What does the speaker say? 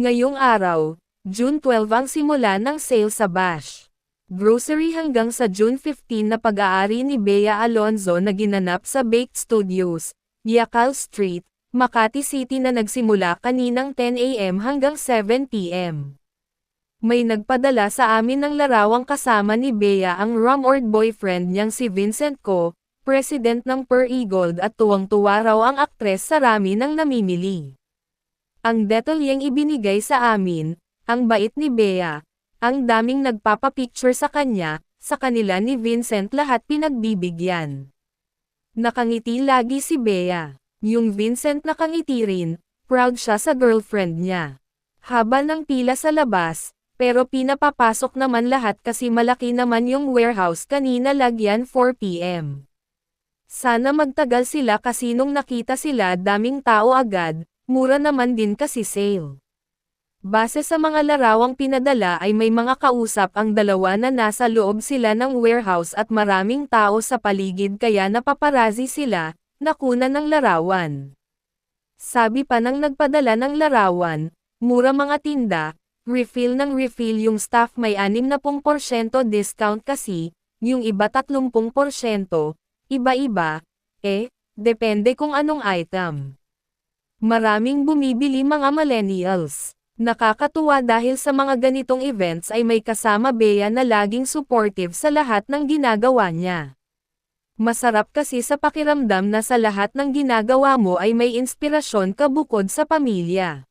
Ngayong araw, June 12 ang simula ng sale sa Bash. Grocery hanggang sa June 15 na pag-aari ni Bea Alonzo na ginanap sa Baked Studios, Yacal Street, Makati City na nagsimula kaninang 10 a.m. hanggang 7 p.m. May nagpadala sa amin ng larawang kasama ni Bea ang rumored boyfriend niyang si Vincent Co, president ng Per Eagle at tuwang-tuwa raw ang aktres sa rami ng namimili. Ang detalyeng ibinigay sa amin, ang bait ni Bea, ang daming nagpapapicture sa kanya, sa kanila ni Vincent lahat pinagbibigyan. Nakangiti lagi si Bea. Yung Vincent nakangiti rin, proud siya sa girlfriend niya. Haba ng pila sa labas, pero pinapapasok naman lahat kasi malaki naman yung warehouse kanina lagyan 4pm. Sana magtagal sila kasi nung nakita sila daming tao agad, mura naman din kasi sale. Base sa mga larawang pinadala ay may mga kausap ang dalawa na nasa loob sila ng warehouse at maraming tao sa paligid kaya napaparazi sila, nakuna ng larawan. Sabi pa ng nagpadala ng larawan, mura mga tinda, refill ng refill yung staff may 60% discount kasi, yung iba 30%, iba-iba, eh, depende kung anong item. Maraming bumibili mga millennials. Nakakatuwa dahil sa mga ganitong events ay may kasama Bea na laging supportive sa lahat ng ginagawa niya. Masarap kasi sa pakiramdam na sa lahat ng ginagawa mo ay may inspirasyon ka bukod sa pamilya.